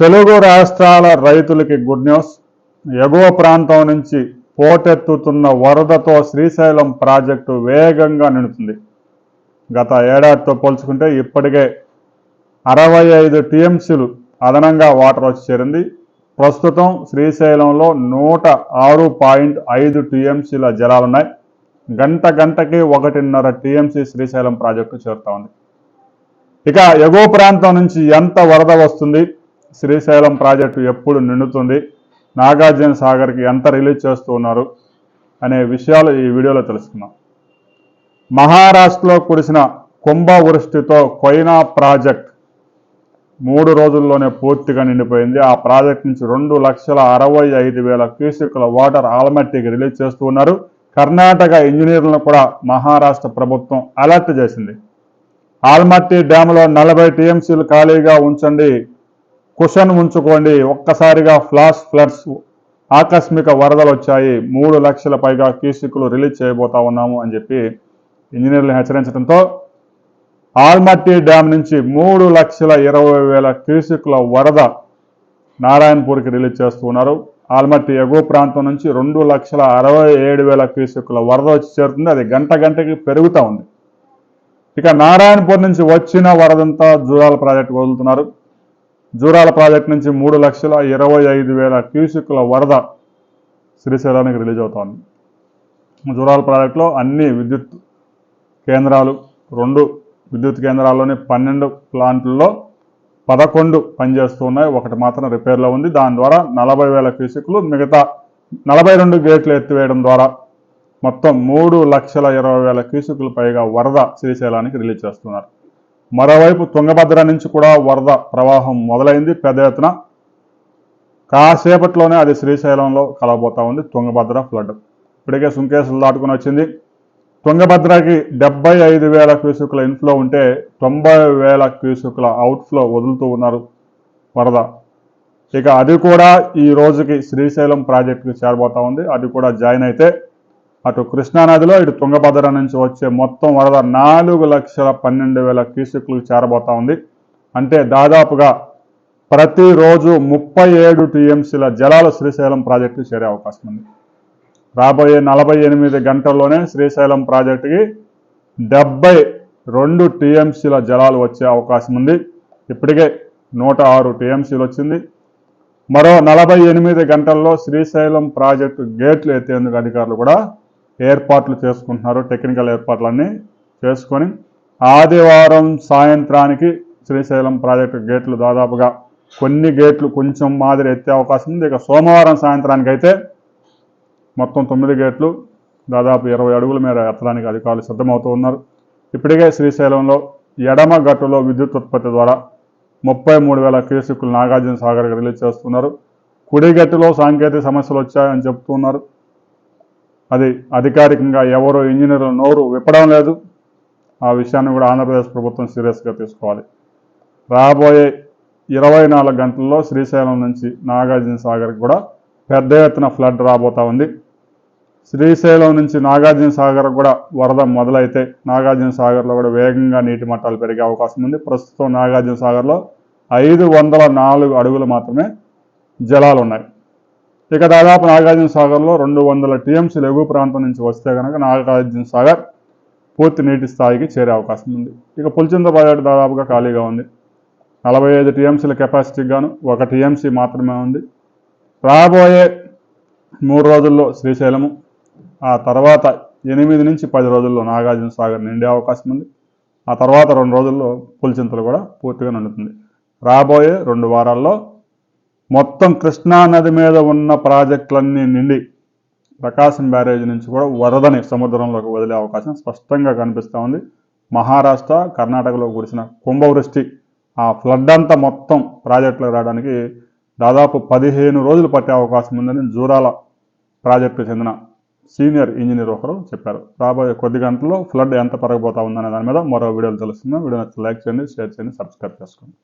తెలుగు రాష్ట్రాల రైతులకి good news. ఎగువ ప్రాంతం నుంచి పోటెత్తుతున్న వరదతో శ్రీశైలం ప్రాజెక్టు వేగంగా నిండుతుంది. గత ఏడాదితో పోల్చుకుంటే ఇప్పటికే అరవై ఐదు టీఎంసీలు అదనంగా వాటర్ వచ్చి చేరింది. ప్రస్తుతం శ్రీశైలంలో నూట ఆరు పాయింట్ ఐదు టీఎంసీల జలాలున్నాయి. గంట గంటకి ఒకటిన్నర టీఎంసీ శ్రీశైలం ప్రాజెక్టు చేరుతా ఉంది. ఇక ఎగువ ప్రాంతం నుంచి ఎంత వరద వస్తుంది? శ్రీశైలం ప్రాజెక్టు ఎప్పుడు నిండుతుంది? నాగార్జున సాగర్కి ఎంత రిలీజ్ చేస్తూ ఉన్నారు? అనే విషయాలు ఈ వీడియోలో తెలుసుకుందాం. మహారాష్ట్రలో కురిసిన కుంభవృష్టితో కొయినా ప్రాజెక్ట్ మూడు రోజుల్లోనే పూర్తిగా నిండిపోయింది. ఆ ప్రాజెక్ట్ నుంచి రెండు లక్షల అరవై ఐదు వేల క్యూసెక్కుల వాటర్ ఆల్మట్టికి రిలీజ్ చేస్తూ ఉన్నారు. కర్ణాటక ఇంజనీర్లను కూడా మహారాష్ట్ర ప్రభుత్వం అలర్ట్ చేసింది. ఆల్మట్టి డ్యాములో నలభై టీఎంసీలు ఖాళీగా ఉంచండి కుషన్ ఉంచుకోండి. ఒక్కసారిగా ఫ్లాష్ ఫ్లడ్స్ ఆకస్మిక వరదలు వచ్చాయి. మూడు లక్షల పైగా కీసుకులు రిలీజ్ చేయబోతా ఉన్నాము అని చెప్పి ఇంజనీర్లు హెచ్చరించడంతో ఆల్మట్టి డ్యామ్ నుంచి మూడు లక్షల ఇరవై వేల క్యూసిక్ల వరద నారాయణపూర్కి రిలీజ్ చేస్తూ ఉన్నారు. ఆల్మట్టి ఎగువ ప్రాంతం నుంచి రెండు లక్షల అరవై ఏడు వేల క్యూసిక్ల వరద వచ్చి చేరుతుంది. అది గంట గంటకి పెరుగుతూ ఉంది. ఇక నారాయణపూర్ నుంచి వచ్చిన వరదంతా జూరాల ప్రాజెక్టు వదులుతున్నారు. జూరాల ప్రాజెక్టు నుంచి మూడు లక్షల ఇరవై ఐదు వేల క్యూసిక్ల వరద శ్రీశైలానికి రిలీజ్ అవుతోంది. జూరాల ప్రాజెక్టులో అన్ని విద్యుత్ కేంద్రాలు రెండు విద్యుత్ కేంద్రాల్లోని పన్నెండు ప్లాంట్లలో పదకొండు పనిచేస్తూ ఉన్నాయి ఒకటి మాత్రం రిపేర్లో ఉంది. దాని ద్వారా నలభై వేల క్యూసిక్లు మిగతా నలభై రెండు గేట్లు ఎత్తివేయడం ద్వారా మొత్తం మూడు లక్షల ఇరవై వేల క్యూసిక్లు పైగా వరద శ్రీశైలానికి రిలీజ్ చేస్తున్నారు. మరోవైపు తుంగభద్ర నుంచి కూడా వరద ప్రవాహం మొదలైంది. పెద్ద ఎత్తున కాసేపట్లోనే అది శ్రీశైలంలో కలవబోతా ఉంది. తుంగభద్ర ఫ్లడ్ ఇప్పటికే సుంకేసులు దాటుకుని వచ్చింది. తుంగభద్రకి డెబ్బై ఐదు వేల క్యూసుకుల ఇన్ఫ్లో ఉంటే తొంభై వేల క్యూసుకుల అవుట్ఫ్లో వదులుతూ ఉన్నారు వరద. ఇక అది కూడా ఈ రోజుకి శ్రీశైలం ప్రాజెక్టుకి చేరబోతా ఉంది. అది కూడా జాయిన్ అయితే అటు కృష్ణానదిలో ఇటు తుంగభద్ర నుంచి వచ్చే మొత్తం వరద నాలుగు లక్షల పన్నెండు వేల క్యూసెక్లు చేరబోతా ఉంది. అంటే దాదాపుగా ప్రతిరోజు ముప్పై ఏడు టీఎంసీల జలాలు శ్రీశైలం ప్రాజెక్టు చేరే అవకాశం ఉంది. రాబోయే నలభై ఎనిమిది గంటల్లోనే శ్రీశైలం ప్రాజెక్టుకి డెబ్బై రెండు టీఎంసీల జలాలు వచ్చే అవకాశం ఉంది. ఇప్పటికే నూట ఆరు టీఎంసీలు వచ్చింది. మరో నలభై ఎనిమిది గంటల్లో శ్రీశైలం ప్రాజెక్టు గేట్లు ఎత్తేందుకు అధికారులు కూడా ఏర్పాట్లు చేసుకుంటున్నారు టెక్నికల్ ఏర్పాట్లన్నీ చేసుకొని ఆదివారం సాయంత్రానికి శ్రీశైలం ప్రాజెక్టు గేట్లు దాదాపుగా కొన్ని గేట్లు కొంచెం మాదిరి ఎత్తే అవకాశం ఉంది. ఇక సోమవారం సాయంత్రానికి అయితే మొత్తం తొమ్మిది గేట్లు దాదాపు ఇరవై అడుగుల మేర ఎత్తడానికి అధికారులు సిద్ధమవుతూ ఉన్నారు. ఇప్పటికే శ్రీశైలంలో ఎడమ గట్టులో విద్యుత్ ఉత్పత్తి ద్వారా ముప్పై మూడు వేల క్యూసిక్లు నాగార్జున సాగర్కి రిలీజ్ చేస్తున్నారు. కుడి గట్టులో సాంకేతిక సమస్యలు వచ్చాయని చెప్తున్నారు. అది అధికారికంగా ఎవరో ఇంజనీర్ల నోరు విప్పడం లేదు. ఆ విషయాన్ని కూడా ఆంధ్రప్రదేశ్ ప్రభుత్వం సీరియస్గా తీసుకోవాలి. రాబోయే ఇరవై నాలుగు గంటల్లో శ్రీశైలం నుంచి నాగార్జున సాగర్కి కూడా పెద్ద ఎత్తున ఫ్లడ్ రాబోతా ఉంది. శ్రీశైలం నుంచి నాగార్జున సాగర్ కూడా వరద మొదలైతే నాగార్జున సాగర్లో కూడా వేగంగా నీటి మట్టాలు పెరిగే అవకాశం ఉంది. ప్రస్తుతం నాగార్జున సాగర్లో ఐదు వందల నాలుగు అడుగులు మాత్రమే జలాలు ఉన్నాయి. ఇక దాదాపు నాగార్జున సాగర్లో రెండు వందల టీఎంసీలు ఎగువ ప్రాంతం నుంచి వస్తే కనుక నాగార్జున సాగర్ పూర్తి నీటి స్థాయికి చేరే అవకాశం ఉంది. ఇక పులిచింత ప్రాజెక్టు దాదాపుగా ఖాళీగా ఉంది. నలభై ఐదు టీఎంసీల కెపాసిటీకి గాను ఒక టీఎంసీ మాత్రమే ఉంది. రాబోయే మూడు రోజుల్లో శ్రీశైలము ఆ తర్వాత ఎనిమిది నుంచి పది రోజుల్లో నాగార్జున సాగర్ నిండే అవకాశం ఉంది. ఆ తర్వాత రెండు రోజుల్లో పులిచింతలు కూడా పూర్తిగా నిండుతుంది రాబోయే రెండు వారాల్లో మొత్తం కృష్ణా నది మీద ఉన్న ప్రాజెక్టులన్నీ నిండి ప్రకాశం బ్యారేజ్ నుంచి కూడా వరదని సముద్రంలోకి వదిలే అవకాశం స్పష్టంగా కనిపిస్తూ ఉంది. మహారాష్ట్ర కర్ణాటకలో కురిసిన కుంభవృష్టి ఆ ఫ్లడ్ అంతా మొత్తం ప్రాజెక్టులకు రావడానికి దాదాపు పదిహేను రోజులు పట్టే అవకాశం ఉందని జూరాల ప్రాజెక్టుకు చెందిన సీనియర్ ఇంజనీర్ ఒకరు చెప్పారు. రాబోయే కొద్ది గంటల్లో ఫ్లడ్ ఎంత పెరగబోతా ఉందనే దాని మీద మరో వీడియోలు తెలుస్తుంది? వీడియో నచ్చితే లైక్ చేయండి షేర్ చేయండి సబ్స్క్రైబ్ చేసుకోండి.